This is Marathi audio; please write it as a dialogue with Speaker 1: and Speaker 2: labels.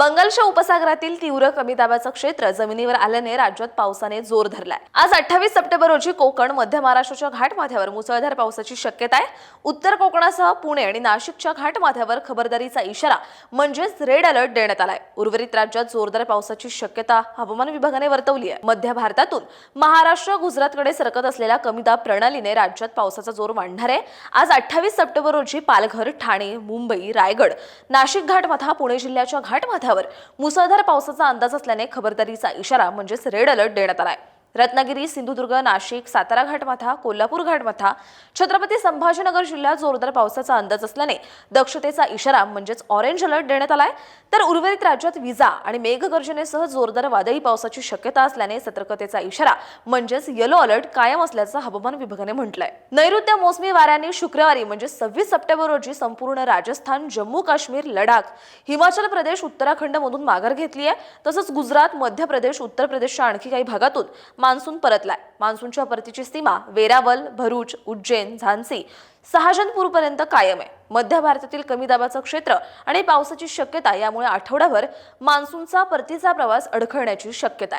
Speaker 1: बंगालच्या उपसागरातील तीव्र कमी दाबाचं क्षेत्र जमिनीवर आल्याने राज्यात पावसाने जोर धरलाय. आज अठ्ठावीस सप्टेंबर रोजी कोकण मध्य महाराष्ट्राच्या घाटमाथ्यावर मुसळधार पावसाची शक्यता आहे. उत्तर कोकणासह पुणे आणि नाशिकच्या घाटमाथ्यावर खबरदारीचा इशारा म्हणजेच रेड अलर्ट देण्यात आलाय. उर्वरित राज्यात जोरदार पावसाची शक्यता हवामान विभागाने वर्तवली आहे. मध्य भारतातून महाराष्ट्र गुजरातकडे सरकत असलेल्या कमी दाब प्रणालीने राज्यात पावसाचा जोर वाढणार आहे. आज अठ्ठावीस सप्टेंबर रोजी पालघर ठाणे मुंबई रायगड नाशिक घाटमाथा पुणे जिल्ह्याच्या जिल्ह्यावर मुसळधार पावसाचा अंदाज असल्याने खबरदारीचा इशारा म्हणजेच रेड अलर्ट देण्यात आलाय. रत्नागिरी सिंधुदुर्ग नाशिक सातारा घाटमाथा कोल्हापूर घाटमाथा छत्रपती संभाजीनगर जिल्ह्यात जोरदार पावसाचा अंदाज असल्याने दक्षतेचा इशारा म्हणजेच ऑरेंज अलर्ट देण्यात आलाय. तर उर्वरित राज्यात विजा आणि मेघगर्जनेसह जोरदार वादळी पावसाची शक्यता असल्याने सतर्कतेचा इशारा म्हणजेच येलो अलर्ट कायम असल्याचं हवामान विभागाने म्हटलंय. नैऋत्य मोसमी वाऱ्यांनी शुक्रवारी म्हणजे सव्वीस सप्टेंबर रोजी संपूर्ण राजस्थान जम्मू काश्मीर लडाख हिमाचल प्रदेश उत्तराखंडमधून माघार घेतली आहे तसंच गुजरात मध्य प्रदेश उत्तर प्रदेशच्या आणखी काही भागातून मान्सून परतलाय. मान्सूनच्या परतीची सीमा वेरावल भरूच उज्जैन झांसी सहाजनपूरपर्यंत कायम आहे. मध्य भारतातील कमी दाबाचं क्षेत्र आणि पावसाची शक्यता यामुळे आठवडाभर मान्सूनचा परतीचा प्रवास अडखळण्याची शक्यता आहे.